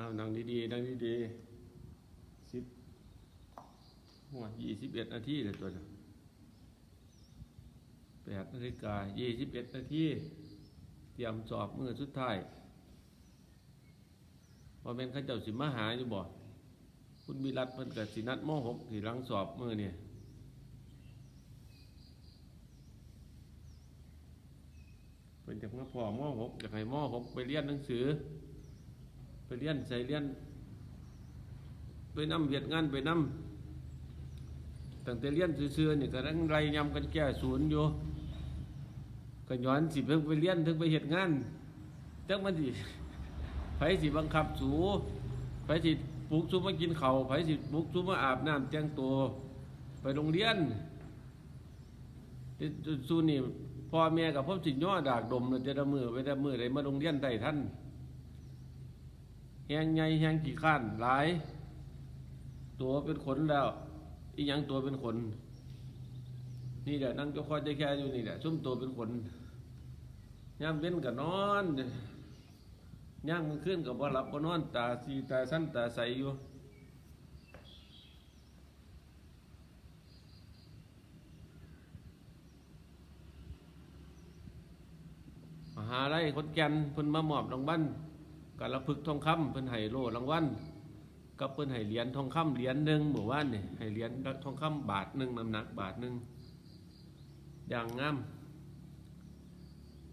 านั่งดีๆ นั่งดีๆสิบหัวยี่สิบเอ็ดนาทีเลยตัวนะแปดนาฬิกายี่สิบเอ็ดนาทีเตรียมสอบมือสุดท้ายว่าเป็นข้าเจ้าสิมาหาอยู่บ่คุณวิรัตเพิ่นกับสินัดมหกที่หลังสอบมือเนี่ยเพิ่นจะมาพอมหกอยากให้มหกไปเรียนหนังสือ ไปเรียนใส่เรียน ไปนำเวียดงานไปนำตั้งแต่เรียนซื่อๆนี่ก็รังไรยำกันแก้ศูนย์อยู่ก็ย้อนสิเพิ่งไปเรียนถึงไปเหตุงานจักมันสิไผสิบังคับสูไผสิปลุกสูมากินเข้าไผสิปลุกสูมาอาบน้ำแต่งตัวไปโรงเรียนสูนี่พ่อแม่กับพ่อสิย่อดากดมเลยจะละมือไปละมือได้มาโรงเรียนได้ท่าน แหงใหญ่แหงกี่ข้านหลาย ตัวเป็นขนแล้ว อีหยังตัวเป็นขน นี่แหละนั่งเจ้าคอยใจแค่อยู่นี่แหละชุ่มตัวเป็นขนย่ามเว้นกับนอนย่างมันขึ้นกับบ่หลับบ่นอนตาสีตาสั้นตาใสอยู่หาไรคนแก่นเพิ่นมามอบรางวัล กาลพึกทองคำเพิ่นให้โล่รางวัลกับเพิ่นให้เหรียญทองคำเหรียญหนึ่งหมู่บ้านนี่ให้เหรียญทองคำบาทหนึ่งน้ำหนักบาทหนึ่งอย่างงาม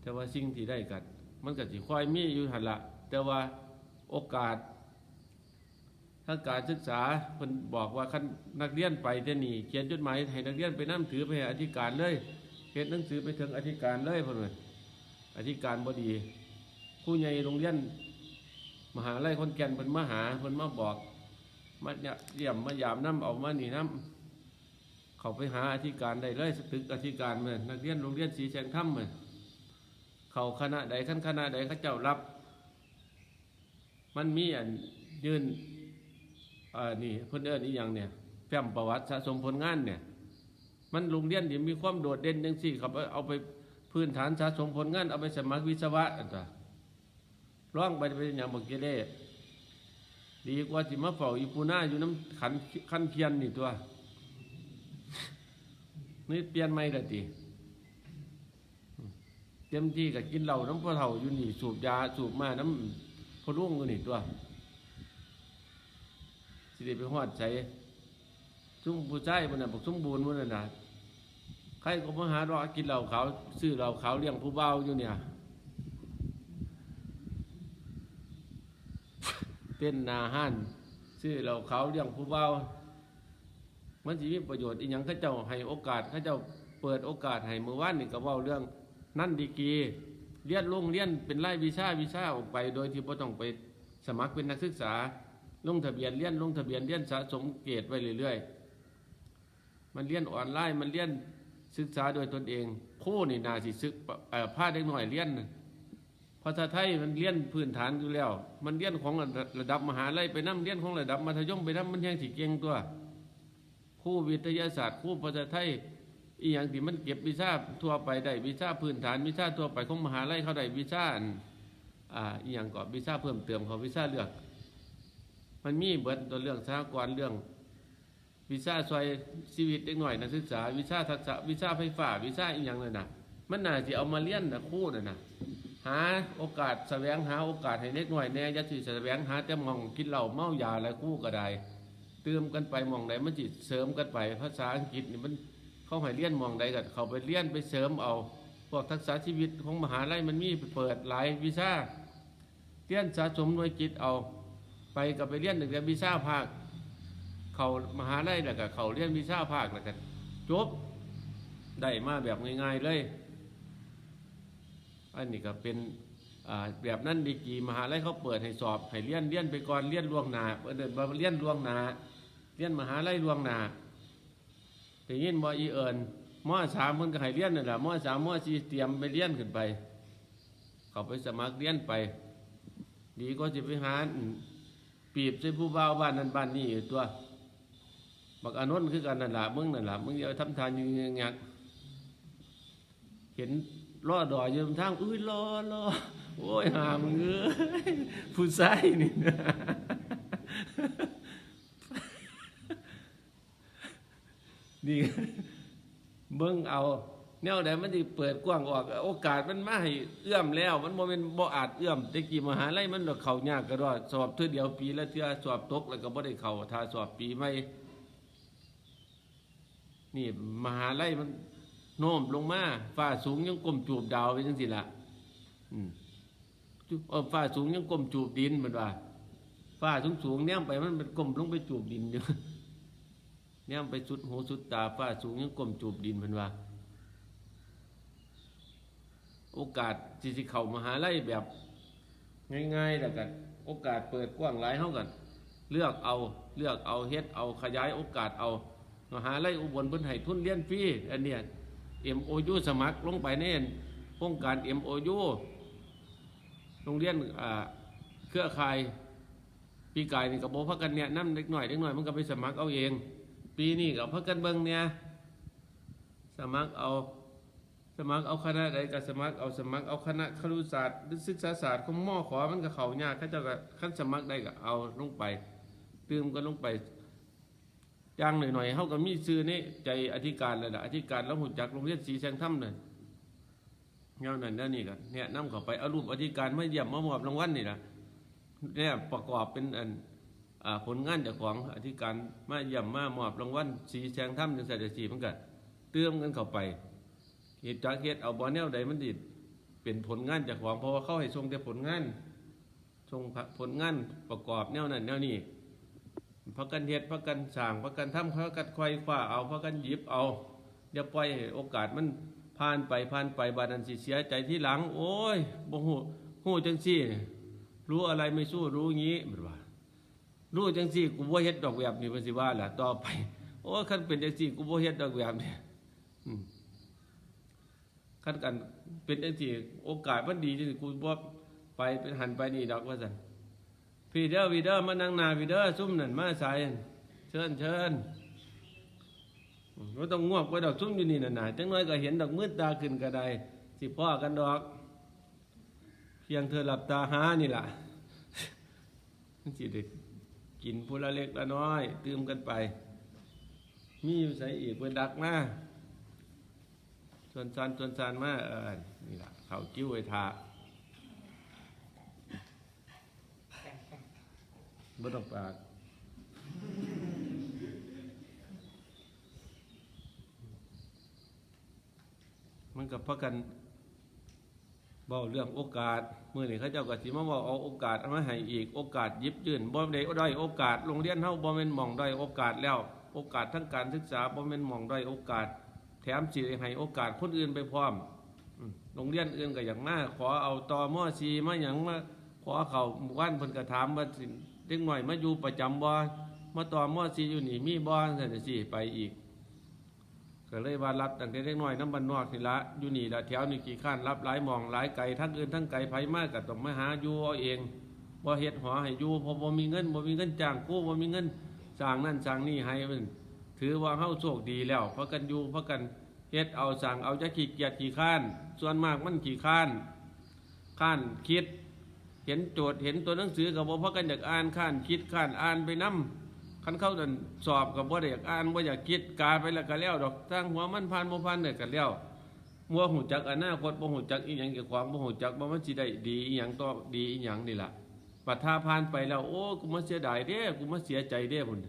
แต่ว่าสิ่งที่ได้กัดมันก็สิค่อยมีอยู่หันละแต่ว่าโอกาสทางการศึกษาเพิ่นบอกว่าคันนักเรียนไปแต่นี่เขียนจดหมายให้นักเรียนไปนํถือไปให้อธิการเลยเขียนหนังสือไปถึงอธิการเลยเพิ่นว่าอธิการบดีผู้ใหญ่โรงเรียน มหาลัยคนแก่นเพิ่นมาหาเพิ่นมาบอกมาเยี่ยมมายามน้ำเอามาหนีน้ำเขาไปหาอธิการได้เลยตึกอธิการเหมือนนักเรียนโรงเรียนสีแสงค่ำเหมือนเขาคณะใดขั้นคณะใดเขาเจ้ารับ มันมีอันยืนอ่านี่เพิ่นเอิ้นอีหยังเนี่ยแฟ้มประวัติสะสมผลงานเนี่ย มันโรงเรียนที่มีความโดดเด่นจังซี่ครับเอาไปพื้นฐานสะสมผลงานเอาไปสมัครวิศวะอันต่า ร้องไปเป็นอย่างบอกเกเรดีกว่าสิมาเฝ้าอีปูน่าอยู่น้ำขันขันเพียนนี่ตัวนี่เปลี่ยนไม่ละติเต็มที่กับกินเหล้าน้ำพ่อเฒ่าอยู่นี่สูบยาสูบมาน้ำพ่อลุงอยู่นี่ตัวสิได้ไปหอดใช้ชุ่มผู้ชายมันน่ะบอกชุ่มบูนมันน่ะนะใครก็มาหารอกินเหล้าขาวซื้อเหล้าขาวเลี้ยงผู้เบาอยู่เนี่ย เต้นนาห้านซื้อเราเขาเลี้ยงผู้เบามันสิมีประโยชน์อีหยังเขาเจ้าให้โอกาสเขาเจ้าเปิดโอกาสให้มือว่านนี่ก็เว้าเรื่อง นั่นดีกีเรียนลงเรียนเป็นไล่วิชาวิชาออกไป โดยที่บ่ต้องไปสมัครเป็นนักศึกษา ลงทะเบียนเรียนลงทะเบียนเรียนสะสมเกรดไว้เรื่อยๆ มันเรียนออนไลน์มันเรียนศึกษาโดยตนเองโคนี่นาสิซึกเอ่อพาเด็กหน่อยเรียนน่ะ ภาษาไทยมันเรียนพื้นฐานอยู่แล้ว มันเรียนของระดับมหาลัยไปน้ำเรียนของระดับมัธยมไปน้ำมันยังสิเก่งตัวคู่วิทยาศาสตร์คู่ภาษาไทยอีอย่างที่มันเก็บวิชาทั่วไปได้วิชาพื้นฐานวิชาทั่วไปของมหาลัยเขาได้วิชาอ่าอีอย่างก็วิชาเพิ่มเติมเขาวิชาเลือก มันมีเบิดตัวเรื่องสหกรณ์เรื่อง วิชาซอยชีวิตเด็กหน่อยนักศึกษาวิชาทักษะวิชาไฟฟ้าวิชาอีอย่างเลยนะมันน่าจะเอามาเรียนนะคู่น่ะนะ หาโอกาสแสวงหาโอกาสให้เล็กหน้อยแน่ยัดสิแสวงหาแต่มองกินเหล้าเมายาอะไรคู่ก็ได้เติมกันไปมองไหนมันจิเสริมกันไป ภาษาอังกฤษนี่มันเข้าให้เรียนมองใดกันเขาไปเรียนไปเสริมเอา พวกทักษะชีวิตของมหาลัยมันมีเปิดหลายวิชาเรียนสะสมหน่วยกิจเอา ไปกับไปเรียนหนึ่งแต่วิชาภาค เขามหาลัยแล้วก็เขาเรียนวิชาภาคแล้วกันจบได้มาแบบง่ายๆเลย อันนี้ก็เป็นแบบนั้นดีกีมหาลัยเขาเปิดให้สอบให้เลี้ยนเลี้ยนไปก่อนเลี้ยนล่วงหน้าเดินมาเลี้ยนล่วงหน้าเลี้ยนมหาลัยล่วงหน้าแต่ยินบ่อีเอิญมอสามเพิ่นก็ให้เลี้ยนนั่นแหละมอสามมอสี่เตรียมไปเลี้ยนขึ้นไป เขาไปสมัครเลี้ยนไป ดีก็จะไปหาปีบใส่ผู้บ่าวบ้านนั้นบ้านนี้อยู่ตัวบักอานนท์คือกันนั่นแหละมึงนั่นล่ะมึงอย่าทำทานอยังไงเห็น ล่อดอยยืมทางอุ้ยล่อล่อโอ้ยหามเงื้อผู้ใส่นี่นี่เบิ่งเอา แนวใดมันจะเปิดกว้างออก โอกาสมันมาให้เอื้อมแล้ว มันโมเมนบ่อาจเอื้อมตะกี้มหาลัยมันเข่ายากกระดอดสอบเทื่อเดียวปีแล้วเทื่อสอบตกแล้วก็บ่ได้เข่าถ้าสอบปีไม่นี่มหาลัยมัน โน้มลงมาฟ้าสูงยังก้มจูบดาวไปจังซี่ล่ะอืมจุเออฟ้าสูงยังก้มจูบดินเหมือนว่าฟ้าสูงสูงๆแนมไปมันเป็นก้มลงไปจูบดินอยู่แนมไปสุดหูสุดตาฟ้าสูงยังก้มจูบดินเพิ่นว่า โอกาสที่สิเข้ามหาลัยแบบง่ายๆแล้วกัน โอกาสเปิดกว้างหลายเท่ากัน เลือกเอาเลือกเอาเฮ็ดเอาขยายโอกาสเอามหาลัยอุบลเพิ่นให้ทุนเรียนฟรีอันเนี้ย MOU สมัครลงไปในโครงการ MOU โรงเรียนเครือข่ายปีกายนี่กับโบพักกันเนี่ยน้ำเล็กหน่อยเล็กหน่อยมันก็ไปสมัครเอาเอง ปีนี้กับพักกันเบิ้งเนี่ยสมัครเอาสมัครเอาคณะใดก็สมัครเอาสมัครเอาคณะครุศาสตร์หรือศึกษาศาสตร์ของหม้อขอมันก็เขายากเขาเจะก็ขั้นสมัครได้ก็เอาลงไป ตืมก็ลงไป อย่างหน่อยๆเขาก็มีซื้อนี่ใจอธิการเลยล่ะอธิการแล้วหุ่นจักโรงเรียนสีแสงถ้ำเลยเงานั่นนั่นนี่กันเนี่ยนำเข้าไปเอารูปอธิการมาเยี่ยมมามอบรางวัลนี่นะเนี่ยประกอบเป็นอันผลงานจากของอธิการมาเยี่ยมมามอบรางวัลสีแสงถ้ำจังใส่สีมันก็เติมกันเข้าไปเหตุจากเหตุเอาบอลแนวใดมันดิเป็นผลงานจากของเพราะว่าเข้าให้ทรงแต่ผลงานทรงผลงานประกอบแนวนั้นแนวนี้ พักกันเฮ็ดพักกันสร้างพักกันทำพักกันควายคว้าเอาพักกันหยิบเอาอย่าปล่อยโอกาสมันผ่านไปผ่านไปบาดนันสิเสียใจที่หลัง โอ้ยบ่ฮู้ฮู้จังซี่รู้อะไรไม่สู้รู้งี้มันว่ารู้จังสี่กูบ่เฮ็ดดอกแบบนี้มันสิว่าล่ะต่อไป โอ้คันเป็นจังสี่กูบ่เฮ็ดดอกแบบนี้อืมคันกันเป็นจังสี่โอกาสมันดีจังซี่กูบ่ไปเป็นหันไปนี่ดอกว่าซั่น พี่เด้อพี่เด้อมานั่งนาพี่เด้อซุ่มนั่นมาใส่เชิญเชิญอืมบ่ต้องง่วงไปดอกซุ่มอยู่นี่น่ะน่ะจังน้อยก็เห็นดอกมืดตาขึ้นก็ไดสิพ่อกันดอก เพียงเธอหลับตาหานี่ล่ะสิได้กินพูละเล็กละน้อยตื่มกันไป มีอยู่ใส่อีกเป็นดักมาส่วนซานส่วนซานมาเออนี่ล่ะเขากิ้วไอ้ทา บ่ต้องปากมันกับพักกันเบาเรื่องโอกาสเมื่อนี้เขาเจ้าก็สิมาบอกเอาโอกาสเอามาให้อีกโอกาสยิบยื่นบ่ได้ด้อยโอกาสโรงเรียนเฮาบ่แม่นหม่องด้อยโอกาสแล้ว โอกาสทั้งการศึกษาบ่แม่นหม่องด้อยโอกาส แถมสิให้โอกาสคนอื่นไปพร้อมโรงเรียนอื่นก็อย่างมาขอเอาตอม่อซีมาหยังมาขอเขาหมู่บ้านเพิ่นก็ถามว่าสิ เด็กน้อยมาอยู่ประจำบ่มาตอมอซีอยู่นี่มีบ่ซั่นสิไปอีก ก็เลยว่ารับตั้งแต่เล็กน้อยน้ำบันนอกนี่ละอยู่นี่ละแถวนี่กี่ข้านรับหลายมองหลายไก่ทั้งอื่นทั้งไก่ไผมากก็ต้องมาหาอยู่เอาเองบ่เฮ็ดหอให้อยู่พอบ่มีเงินบ่มีเงินจ้างกู้บ่มีเงินสร้างนั่นสร้างนี่ให้มันถือว่าเฮาโชคดีแล้วเพราะกันอยู่เพราะกันเฮ็ดเอาสั่งเอาจะขี้เกียจขี้ข้าน ส่วนมากมันขี้ข้านข้านคิด เห็นโจทย์เห็นตัวหนังสือก็บ่เพราะกันอยากอ่านข้านคิดข้านอ่านไปนํคันเข้านั่นสอบกับบ่ได้อยากอ่านบ่อยากคิดกาไปแล้วก็แล้วดอกสร้างหัวมันผ่านบ่ผ่านได้ก็แล้วมัวหูจักอนาคตบ่หูจักอีหยังเกี่ยวกับบ่หูจักว่มันสิได้ดีอีหยังต่อดีอีหยังนี่ล่ะปัดถ้าผ่านไปแล้วโอ้กูมาเสียดายเด้กูมาเสียใจเด้พุ่น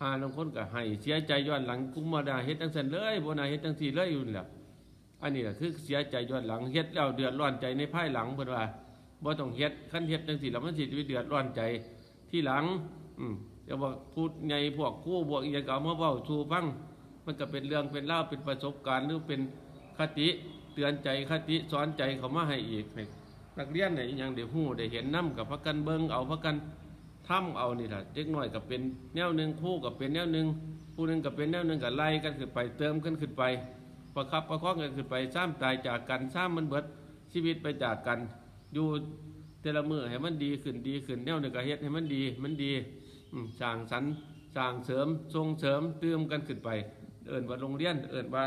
หาลางคนก็ให้เสียใจย้อนหลังกูมาได้เฮ็ดจังซั่นเลยบ่น่าเฮ็ดจังซี่เลยอยู่นี่ล่ะอันนี้ล่ะคือเสียใจย้อนหลังเฮ็ดแล้วเดือดร้อนใจในภายหลังเพิ่นว่า บ่ต้องเฮ็ดคันเฮ็ดจังซี่แล้วมันสิเดือดร้อนใจที่หลัง อืมเดี๋ยวบอกพูดไงพวกคู่บวกอีกอย่างเอามาเว้าชูฟังมันก็เป็นเรื่องเป็นเล่าเป็นประสบการณ์หรือเป็นคติเตือนใจคติสอนใจเขามาให้อีกนักเรียนเนี่ยอหย่างเดี๋ยวหู้ได้เห็นน้ำกับพักกันเบิ้งเอาพักกันถ้ำเอานี่แหละเด็กน้อยกับเป็นแนวหนึ่งคู่กับเป็นแนวหนึ่งผู้หนึ่งกับเป็นแนวหนึ่งกับไล่กันขึ้นไปเติมกันขึ้นไป ประคับประคองกันขึ้นไปซ้ำตายจากกันซ้ำมันเบิดชีวิตไปจากกัน อยู่แต่ละมือให้มันดีขึ้นดีขึ้นแนวหนึ่งกับเฮ็ดให้มันดีมันดีสร้างสรรสร้างเสริมส่งเสริมเติมกันขึ้นไป เอิ้นว่าโรงเรียน เอิ้นว่า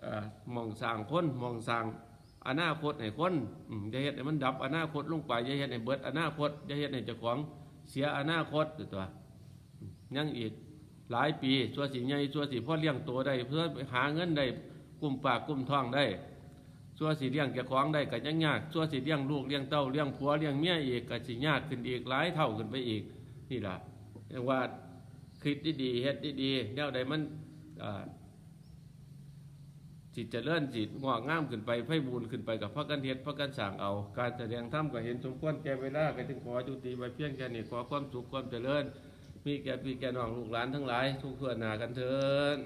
เอ่หมองสร้างคนหมองสร้างอนาคตให้คนอืมอย่าเฮ็ดให้มันดับอนาคตลงไปอย่าเฮ็ดให้เบิดอนาคตอย่าเฮ็ดให้เจ้าของเสียอนาคตตัวยังอีกหลายปีชัวสิใหญ่ชัวสิพ่อเลี้ยงตัวได้ เพื่อหาเงินได้กลุ่มปากกลุ่มท้องได้ ชั่วสิเลี้ยงแก่ของได้ก็ยังยากชั่วสิเลี้ยงลูกเลี้ยงเต้าเลี้ยงผัวเลี้ยงเมียอีกก็สิยากขึ้นอีกหลายเท่าขึ้นไปอีก นี่ล่ะเรียกว่าคิดดีๆเฮ็ดดีๆแนวใดมันอ่าจิตเจริญจิตงอกงามขึ้นไปไฟบูนขึ้นไปกับพระกันเฮ็ดพระกันสั่งเอา การแสดงธรรมก็เห็นสมควรแก่เวลาก็จึงขอจุติไว้เพียงแค่นี้ขอความสุขความเจริญ มีแก่พี่แก่น้องลูกหลานทั้งหลาย ทุกเพื่อนหนากันเถิด